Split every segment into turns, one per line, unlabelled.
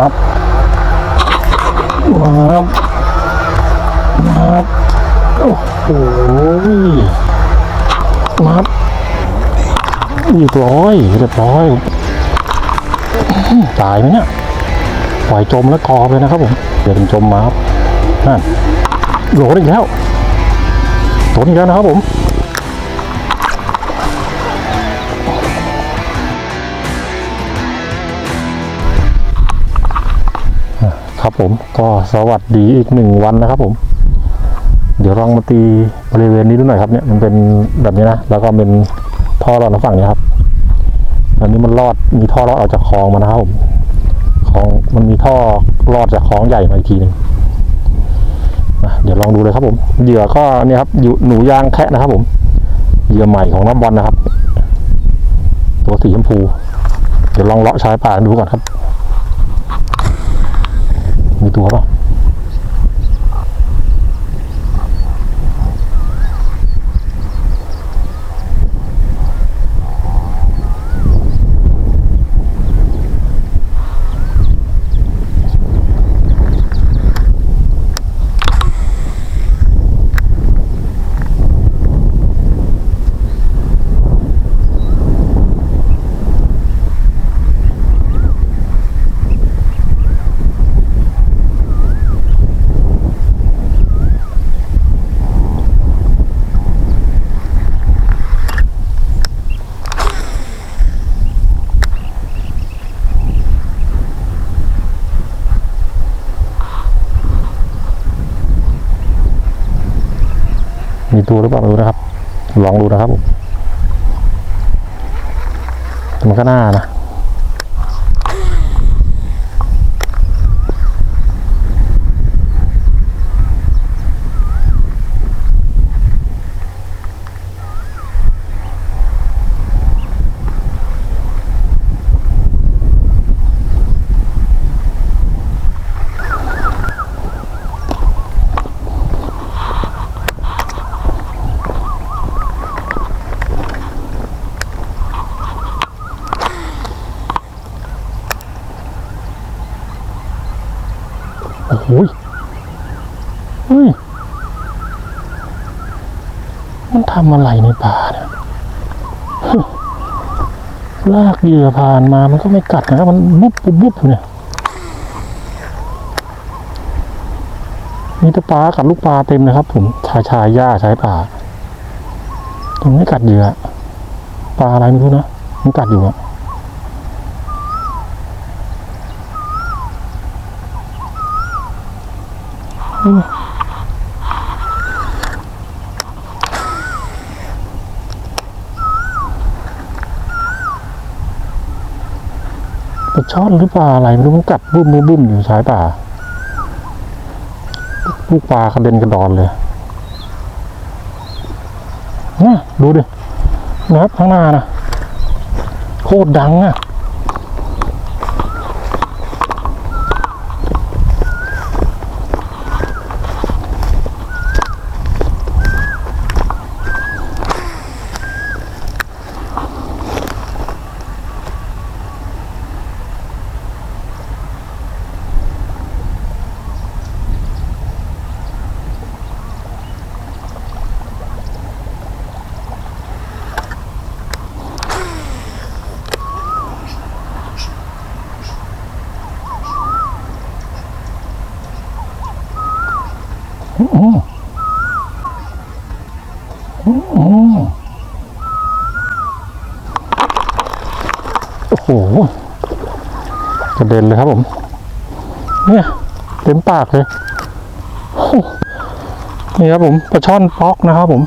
มับมับมับโอ้โหมับเรียบร้อยเรียบร้อยตายไหมเนี่ยปล่อยจมแล้วกอบเลยนะครับผมเดี๋ยวเป็นจมมาครับนั่นโหลดอีกแล้วโหลดอีกแล้วนะครับผม ครับผมก็สวัสดีอีกหนึ่งวันนะครับผม เดี๋ยวลองมาตีบริเวณนี้ดูหน่อยครับเนี่ยมันเป็นแบบนี้นะแล้วก็เป็นท่อรอดทางฝั่งนี้ครับอันนี้มันรอดมีท่อรอดออกจากคลองมานะครับผมคลองมันมีท่อรอดจากคลองใหญ่มาอีกทีหนึ่งเดี๋ยวลองดูเลยครับผมเหยื่อก็เนี่ยครับอยู่หนูยางแคะนะครับผมเหยื่อใหม่ของน้ำบอลนะครับ ตัวสีชมพู เดี๋ยวลองเลาะชายป่าดูก่อนครับ มีตั ตัวหรือเปล่าไม่รู้นะครับ ลองดูนะครับผมมันก็น่านะ โอ้โหมันทำอะไรในป่าเนี่ยลากเหยื่อผ่านมามันก็ไม่กัดนะครับมันบุบบุบบุบเนี่ยมีต่ปลากัดลูกปลาเต็มเลยครับ ผมชายชายหญ้าชายป่ามันไม่กัดเหยื่อปลาอะไรไม่รู้นะมันกัดอยู่อะ ปลาช่อนหรือปลาอะไรไม่รู้มันกัดบุ้มบุ้มอยู่สายป่าลูกปลากระเด็นกระดอนเลยเนะดูดินะครับข้างหน้านะโคตรดังอะ ด็นเลยครับผม เนี่ยเต็มปากเลยนี่ครับผมปลาช่อนป๊อกนะครับผม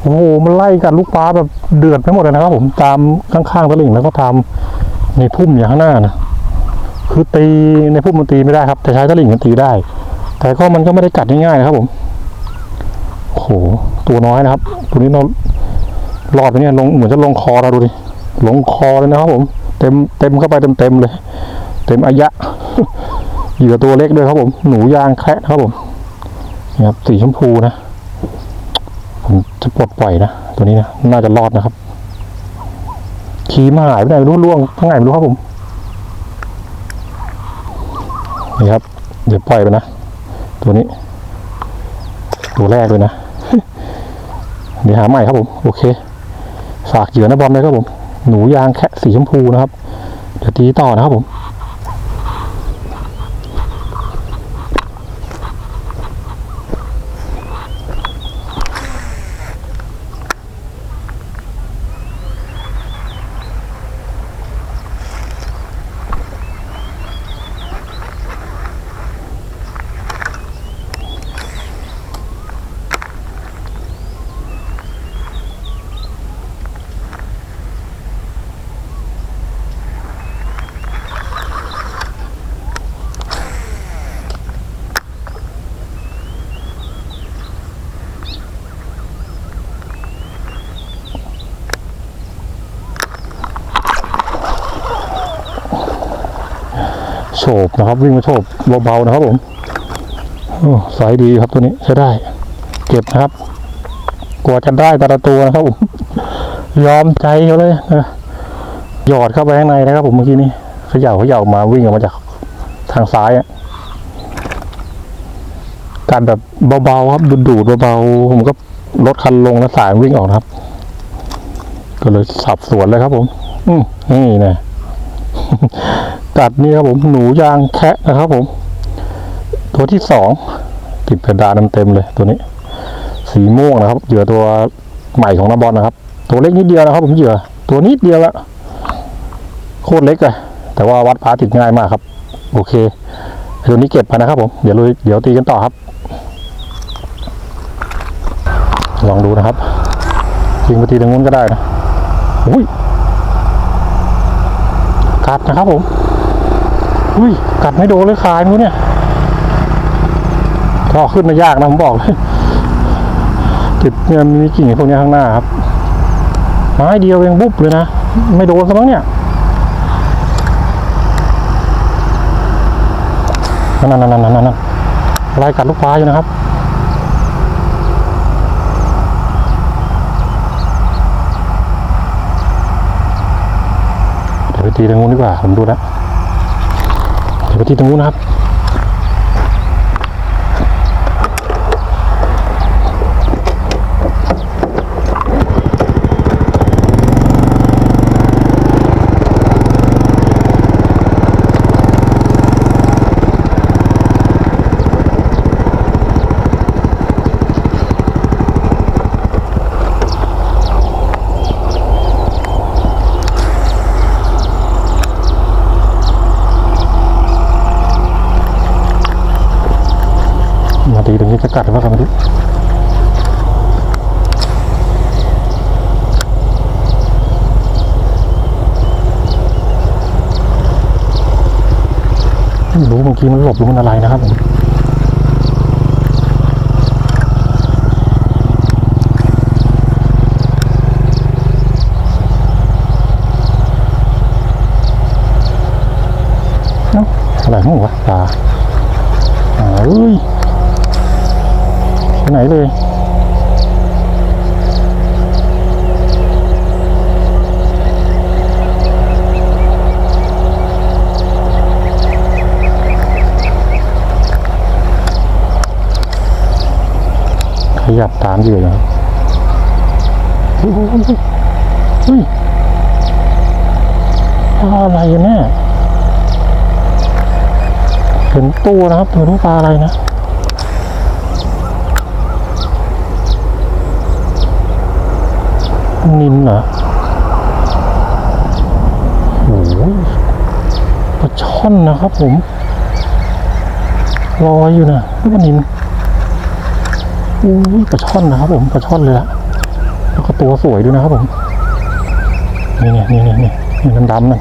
โอ้โหมันไล่กันลูกปลาแบบเดือดไปหมดเลยนะครับ ผมตามข้างๆตะลิ่งแล้วก็ทำในพุ่มอย่างข้างหน้านะคือตีในพุ่มมันตีไม่ได้ครับ แต่ใช้ตะลิ่งมันตีได้ แต่ก็มันก็ไม่ได้กัดง่ายๆนะครับ ผมโอ้โหตัวน้อยนะครับ ตัวนี้เรารอดไปเนี่ยลงเหมือนจะลงคอเราดูดิลงคอเลยนะครับผม เต็มเต็มเข้าไปเต็มเต็มเลย เต็มอายะเหยื่อตัวเล็กด้วยครับผม หนูยางแคะครับผมนี่ครับสีชมพูนะ ผมจะปลดปล่อยนะ ตัวนี้นะน่าจะรอดนะครับขี่มาหายไปไหนรู้ล่วงข้งไหนไม่รู้ครับผมนี่ครับ เดี๋ยวปล่อยไปนะ ตัวนี้ ตัวแรกเลยนะ เดี๋ยวหาใหม่ครับผม โอเค ฝากเหยื่อนะบอลเลยครับผม หนูยางแคะสีชมพูนะครับ เดี๋ยวตีต่อนะครับผม บนะครับ วิ่งมาโฉบเบาๆนะครับผมโอ้สายดีครับตัวนี้ใช้ได้ เก็บนะครับ กว่าจะได้แต่ละตัวนะครับผมยอมใจเขาเลยนะหยอดเข้าไปข้างในนะครับ ผมเมื่อกี้นี้เขย่าเขย่ามาวิ่งออกมาจากทางซ้ายอะการแบบเบาๆครับดูดๆเบาๆผมก็ลดคันลงแล้วสายวิ่งออกนะครับ ก็เลยสับสวนเลยครับ ผม อืมนี่นะ กัดนี่ครับผมหนูยางแคะนะครับผม ตัวที่สองติดเพดานเต็มเลยตัวนี้ สีม่วงนะครับเหยื่อตัวใหม่ของน้ำบอลนะครับ ตัวเล็กนิดเดียวนะครับ ผมเหยื่อตัวนิดเดียวละโคตรเล็กเลยแต่ว่าวัดพาติดง่ายมากครับ โอเคตัวนี้เก็บไปนะครับผมเดี๋ยวลุยเดี๋ยวตีกันต่อครับ ลองดูนะครับยิงไปตีตรงนู้นก็ได้นะอุ้ยกัดนะครับผม อุ้ยกัดไม่โดนเลยคายมั้งเนี่ยก็ขึ้นมายากนะผมบอกเลยติดเนี่ยมีกิ่งพวกเนี้ยข้างหน้าครับไม้เดียวเองบุ๊บเลยนะ ไม่โดนซะมั้งเนี่ยนั่นนั่นนั่นนั่นนั่นลายกัดลูกปลาอยู่นะครับเดี๋ยวไปตีตรงนู้นดีกว่าผมดูแล้วเดี๋ยว ไปที่ตรงนู้นนะครับ มาตีตรงนี้จะกัดหรือเปล่าครับมาดู ไม่รู้เมื่อกี้มันหลบหรือมันอะไรนะครับผมเอ้าอะไรมั่งวะปลาอ้าวเอ้ยไปไหนเลย ขยับตามอยู่นะครับเฮ้ยเฮ้ยเฮ้ยเฮ้ยปลาอะไรกันเนี่ยเห็นตัวนะครับตัวนี้ปลาอะไรนะนินเหรอโอ้โหปลาช่อนนะครับผมลอยอยู่นะนี่มันนิน อ้ยปลาช่อนนะครับผมปลาช่อนเลยละแล้วก็ตัวสวยด้วยนะครับผม นี่เนี่ยนี่เนี่ยนี่นี่ดำๆนั่น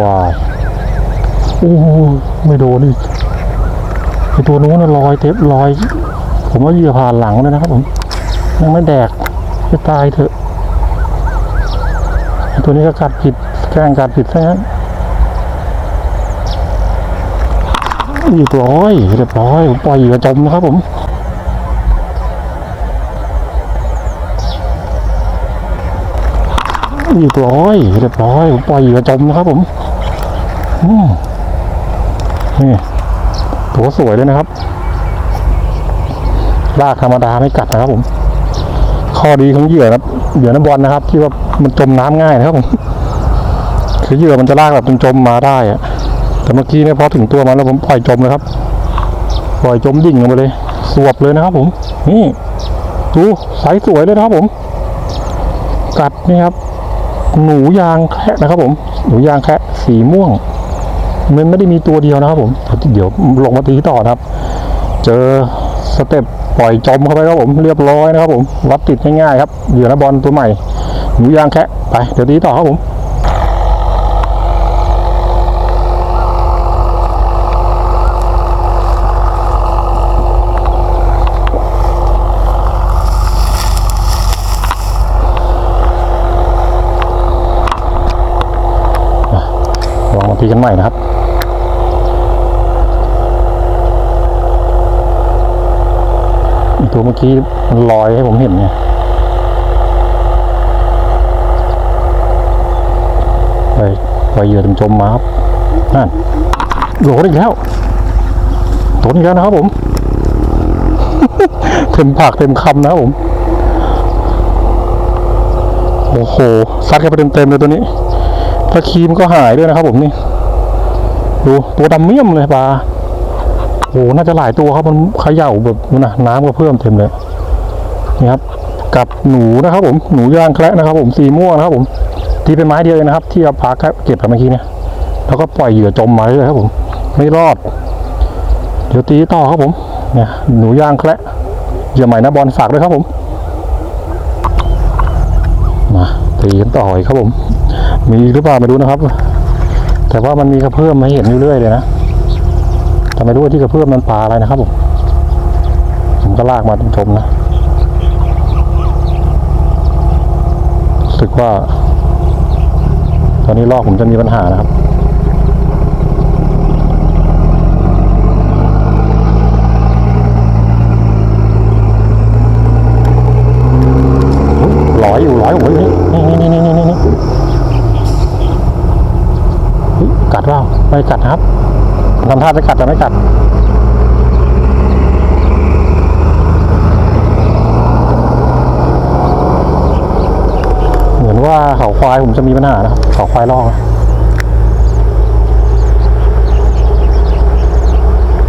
ว้ายโอ้ยไม่โดนอีกไอตัวนู้นน่ะลอยเต็มลอย ผมว่าเหยื่อผ่านหลังเลยนะครับผม ยังไม่แดกจะตายเถอะ ตัวนี้ก็กัดผิดแกล้งกัดผิดซะงั้น เรียบร้อยเรียบร้อยผมปล่อยเหยื่อจมนะครับผมเรียบร้อยเรียบร้อยผมปล่อยเหยื่อจมนะครับผมนี่ตัวสวยเลยนะครับลากธรรมดาไม่กัดนะครับผม ข้อดีของเหยื่อนะครับเหยื่อน้ำบอลนะครับ ที่ว่ามันจมน้ำง่ายนะครับผมคือเหยื่อมันจะลากแบบจมๆมาได้อะ แต่เมื่อกี้เนี่ยพอถึงตัวมันแล้วผมปล่อยจมเลยครับ ปล่อยจมดิ่งลงไปเลย สวบเลยนะครับผม นี่ดูไซส์สวยเลยนะครับผม กัดนี่ครับ หนูยางแคะนะครับ ผม หนูยางแคะสีม่วง มันไม่ได้มีตัวเดียวนะครับ ผม เดี๋ยวลงมาตีต่อนะครับ เจอสเต็ปปล่อยจมเข้าไปครับผมเรียบร้อยนะครับผมวัดติดง่ายๆครับเหยื่อนะบอลตัวใหม่หนูยางแคะไปเดี๋ยวตีต่อครับผม ลองมาตีกันใหม่นะครับตัวเมื่อกี้มันลอยให้ผมเห็นไงไปไปเหยื่อถึงจมมาครับนั่นโหลดอีกแล้วโดนอีกแล้วนะครับผม เต็มปากเต็มคำนะครับผม โอ้โหซัดกันไปเต็มๆเลยตัวนี้ตะครีมก็หายด้วยนะครับผมนี่ ดูตัวดำเมี่ยมเลยปลาโอ้น่าจะหลายตัวครับมันเขย่าแบบนู่นะน้ำก็เพิ่มเต็มเลยนี่ครับ กับหนูนะครับ ผมหนูย่างแคระนะครับ ผมสีม่วงนะครับ ผมที่เป็นไม้เดียวเองนะครับ ที่เราพาเก็บไปเมื่อกี้เนี่ยแล้วก็ปล่อยเหยื่อจมมาเลยครับ ผม ไม่รอด เดี๋ยวตีต่อครับผม เนี่ย หนูย่างแคระเหยื่อใหม่นะบอลฝากด้วยครับผมมาตีกันต่ออีกครับผม มีหรือเปล่าไม่รู้นะครับ แต่ว่ามันมีกระเพื่อมให้เห็นอยู่เรื่อยเลยนะแต่ไม่รู้ว่าที่กระเพื่อมมันปลาอะไรนะครับผมผมก็ลากมาชมนะรู้สึกว่า ตอนนี้ลอกผมจะมีปัญหานะครับ หลอยอยู่หลอยโอ้ยนี่นี่นี่นี่นี่นี่ เฮ้ยกัดเปล่า ไม่กัดนะครับทำท่าจะกัดแต่ไม่กัดเหมือนว่าเขาควายผมจะมีปัญหานะครับเขาควายลอก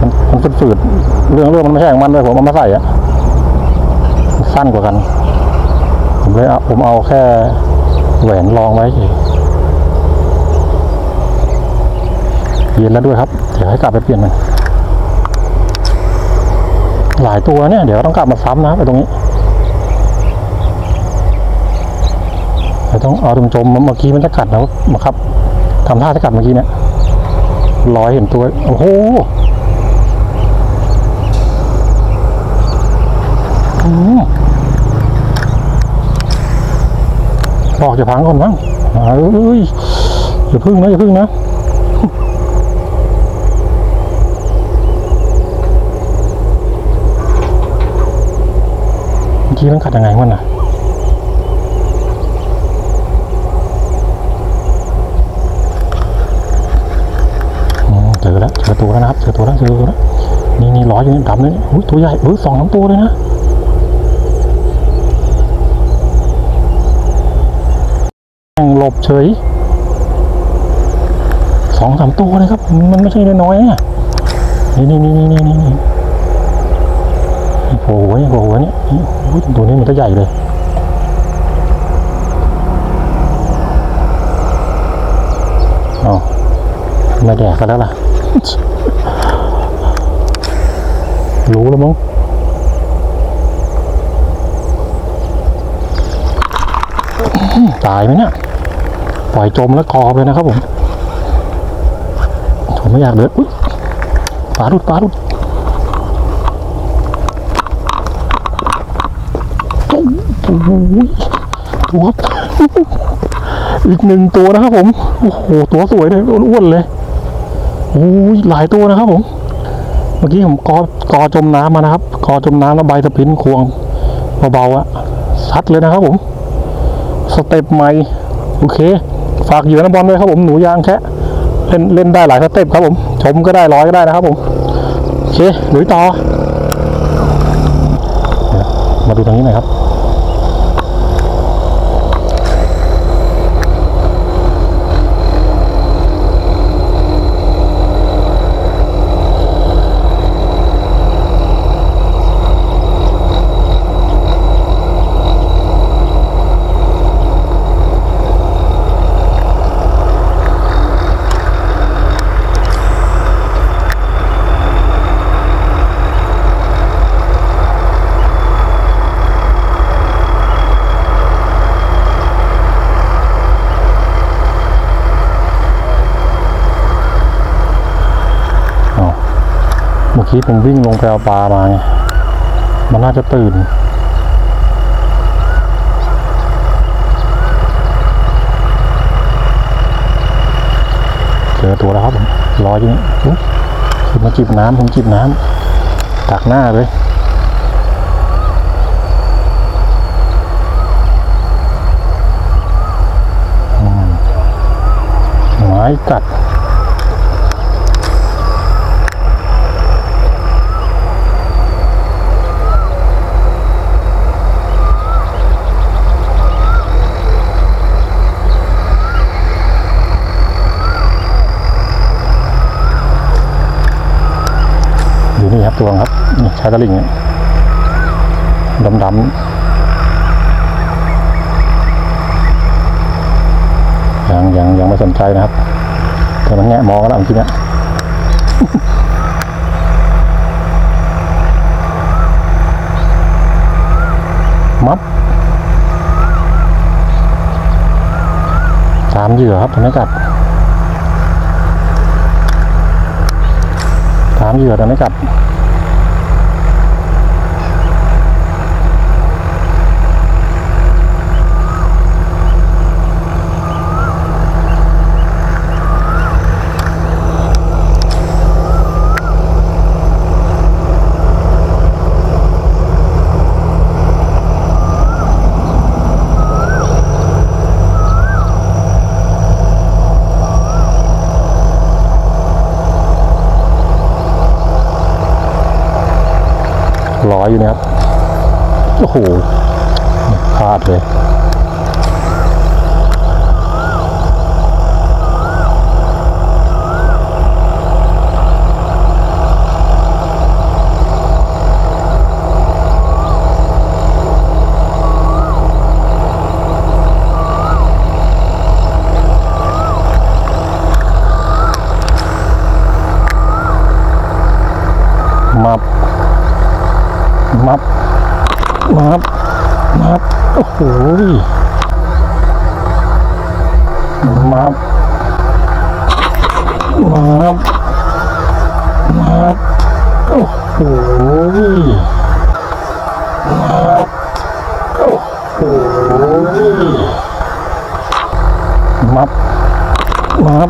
มันมันฝืดๆเรื่องเรื่องมันไม่ใช่ของมันเลยผมเอามาใส่อะสั้นกว่ากัน ผมเลยเอาผมเอาแค่แหวนรองไว้เฉย เย็นแล้วด้วยครับ เดี๋ยวให้กลับไปเปลี่ยนมันหลายตัวเนี่ย เดี๋ยวต้องกลับมาซ้ำนะไปตรงนี้เดี๋ยวต้องเอาจมๆเมื่อกี้มันจะกัดนะมาครับทำท่าจะกัดเมื่อกี้เนี่ยลอยเห็นตัวโอ้โหอืมบอกจะพังก่อนมั้งเอ้ยอย่าพึ่งนะอย่าพึ่งนะ เมื่อ กี้มันกัดยังไงมันน่ะเจอแล้วเจอตัวแล้วนะครับเจอตัวแล้วเจอตัวแล้วนี่นี่ร้อยอยู่นี่ดำเลยนี่อุ้ยตัวใหญ่อุ้ยสองสามตัวเลยนะนั่งหลบเฉยสองสามตัวเลยครับ มันไม่ใช่น้อยนะนี่นี่นี่นี่นี่นี่นี่ โอ้โหเนี่ยโอ้โหนี่ยนี่ยตัวนี้มันก็ใหญ่เลยอ๋อไม่แดกกันแล้วล่ะ รู้แล้วมั้งตายไหมเนี่ยปล่อยจมแล้วกอบเลยนะครับผม ผมไม่อยากเดินอุ๊ยปลาดุดปลาดุด อ้โหตัวครับอีกหนึ่งตัวนะครับผมโอ้โหตัวสวยเลยอ้วนๆเลยโอ้ยหลายตัวนะครับผม เมื่อกี้ผมกอกอจมน้ำมานะครับกอจมน้ำแล้วใบสปรินควงเบาๆอะซัดเลยนะครับผมสเต็ปใหม่โอเค ฝากเหยื่อนะบอลด้วยครับผมหนูยางแคะเล่นเล่นได้หลายสเต็ปครับผม ชมก็ได้ร้อยก็ได้นะครับผมโอเคลุยต่อ มาดูตรงนี้หน่อยครับ เมื่อกี้ผมวิ่งลงไปเอาปลามาไงมันน่าจะตื่น เจอตัวแล้วครับผมรออยู่นี่อุ๊ยขึ้นมาจิบน้ำผมจิบน้ำตักหน้าเลยไม้กัด อยู่นี่ครับ ตัวครับนี่ชายตะลิ่งเนี่ยดำดำยังยังยังไม่สนใจนะครับแต่มันแงะมองแล้วเมื่อกี้เนี่ยมับตามเหยื่อครับทำให้กัดตามเหยื่อแต่ไม่กัด ร้อยอยู่นะครับ โอ้โหพลาดเลย มับ มับ มับ มับ โอ้โหยมับ มับ มับ โอ้โหยมับโอ้โหยมับมับ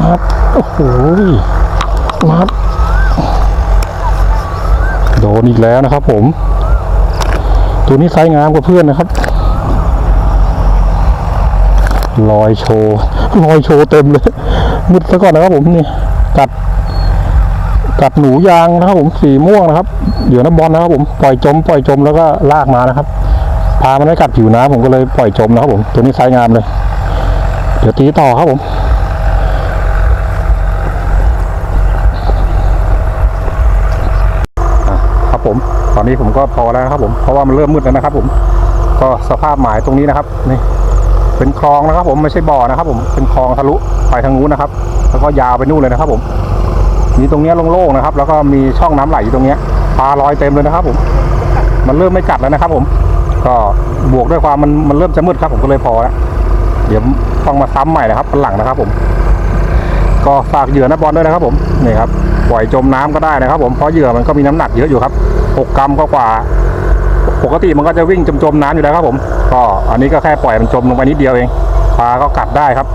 มับโอ้โหมับโดนอีกแล้วนะครับ ผม ตัวนี้ไซส์งามกว่าเพื่อนนะครับรอยโชว์รอยโชว์เต็มเลยมุดซะก่อนนะครับผมนี่กัด กัดหนูยางนะครับผมสีม่วงนะครับเดี๋ยวนะบอลนะครับผมปล่อยจม ปล่อยจมแล้วก็ลากมานะครับ พามันไม่กัดผิวน้ำผมก็เลยปล่อยจมนะครับผมตัวนี้ไซส์งามเลย เดี๋ยวตีต่อครับผมครับผมตอนนี้ผมก็พอแล้วครับผมเพราะว่ามันเริ่มมืดแล้วนะครับ ผม ก็สภาพหมายตรงนี้นะครับนี่เป็นคลองนะครับ ผมไม่ใช่บ่อนะครับ ผมเป็นคลองทะลุไปทางนู้นนะครับ แล้วก็ยาวไปนู่นเลยนะครับ ผม มีตรงนี้โล่งๆนะครับ แล้วก็มีช่องน้ำไหลอยู่ตรงนี้ปลาลอยเต็มเลยนะครับ ผม มันเริ่มไม่กัดแล้วนะครับ ผม ก็บวกด้วยความมันมันเริ่มจะมืดครับ ผมก็เลยพอแล้วเดี๋ยวต้องมาซ้ำใหม่นะครับวันหลังนะครับ ผม ก็ฝากเหยื่อนะบอลด้วยนะครับ ผมนี่ครับปล่อยจมน้ำก็ได้นะครับ ผมเพราะเหยื่อมันก็มีน้ำหนักเยอะอยู่ครับ6กรัมก็กว่าปกติมันก็จะวิ่งจมจมๆน้ำอยู่แล้วครับ ผม ก็อันนี้ก็แค่ปล่อยมันจมลงไปนิดเดียวเองปลาก็กัดได้ครับ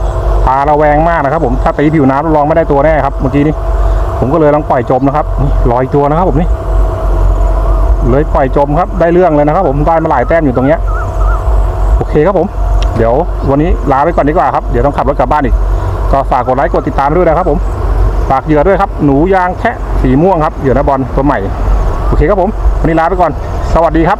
ปลาระแวงมากนะครับ ผมถ้าตีผิวน้ำรับรองไม่ได้ตัวแน่ครับเมื่อกี้นี้ ผมก็เลยลองปล่อยจมนะครับนี่ลอยตัวนะครับผมนี่เลยปล่อยจมครับ ได้เรื่องเลยนะครับ ผมได้มาหลายแต้มอยู่ตรงเนี้ยโอเคครับผม เดี๋ยววันนี้ลาไปก่อนดีกว่าครับเดี๋ยวต้องขับรถกลับบ้านอีก ก็ฝากกดไลค์กดติดตามด้วยนะครับผมฝากเหยื่อด้วยครับ หนูยางแคะสีม่วงครับเหยื่อนาบอลตัวใหม่ โอเคครับผม วันนี้ลาไปก่อน สวัสดีครับ